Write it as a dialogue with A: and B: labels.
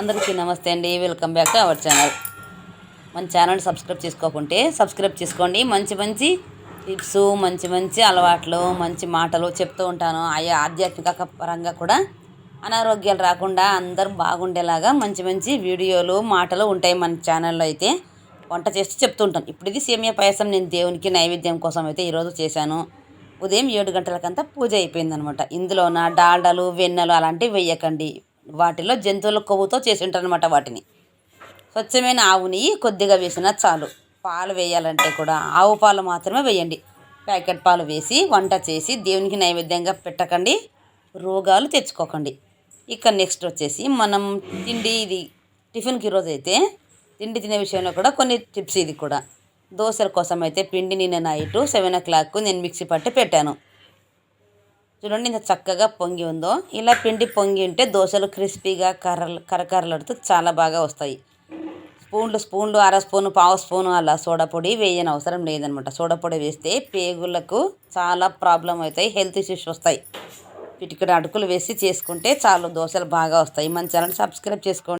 A: అందరికీ నమస్తే అండి. Welcome back to our channel మన ఛానల్ సబ్స్క్రైబ్ చేసుకోకుంటే సబ్స్క్రైబ్ చేసుకోండి. మంచి మంచి టిప్స్ మంచి మంచి అలవాట్లు మంచి మాటలు చెప్తూ ఉంటాను. ఆయా ఆధ్యాత్మిక పరంగా కూడా అనారోగ్యాలు రాకుండా అందరూ బాగుండేలాగా మంచి మంచి వీడియోలు మాటలు ఉంటాయి మన ఛానల్లో అయితే. వంట చేసి చెప్తూ ఉంటాను. ఇప్పుడు ఇది సేమియా పాయసం. నేను దేవునికి నైవేద్యం కోసం అయితే ఈరోజు చేశాను. ఉదయం ఏడు గంటలకంతా పూజ అయిపోయిందనమాట. ఇందులోన డాల్డాలు వెన్నెలు అలాంటివి వేయకండి. వాటిలో జంతువుల కొవ్వుతో చేసి ఉంటారనమాట వాటిని. స్వచ్ఛమైన ఆవు నెయ్యి కొద్దిగా వేసినా చాలు. పాలు వేయాలంటే కూడా ఆవు పాలు మాత్రమే వేయండి. ప్యాకెట్ పాలు వేసి వంట చేసి దేవునికి నైవేద్యంగా పెట్టకండి. రోగాలు తెచ్చుకోకండి. ఇక నెక్స్ట్ వచ్చేసి మనం తిండి ఇది టిఫిన్కి ఈరోజు అయితే తిండి తినే విషయంలో కూడా కొన్ని టిప్స్ ఇది కూడా. దోశల కోసం అయితే పిండి నిన్న నైట్ సెవెన్ ఓ క్లాక్ నేను మిక్సీ పట్టి పెట్టాను. చూడండి ఇంత చక్కగా పొంగి ఉందో. ఇలా పిండి పొంగి ఉంటే దోశలు క్రిస్పీగా కర్రలు కరకరలాడుతూ చాలా బాగా వస్తాయి. స్పూన్లు స్పూన్లు అర స్పూను పావు స్పూను అలా సోడా పొడి వేయని అవసరం లేదనమాట. సోడా పొడి వేస్తే పేగులకు చాలా ప్రాబ్లం అవుతాయి హెల్త్ ఇష్యూస్ వస్తాయి. పిటికడ అటుకులు వేసి చేసుకుంటే చాలు దోశలు బాగా వస్తాయి. మన ఛానల్ సబ్స్క్రైబ్ చేసుకోండి.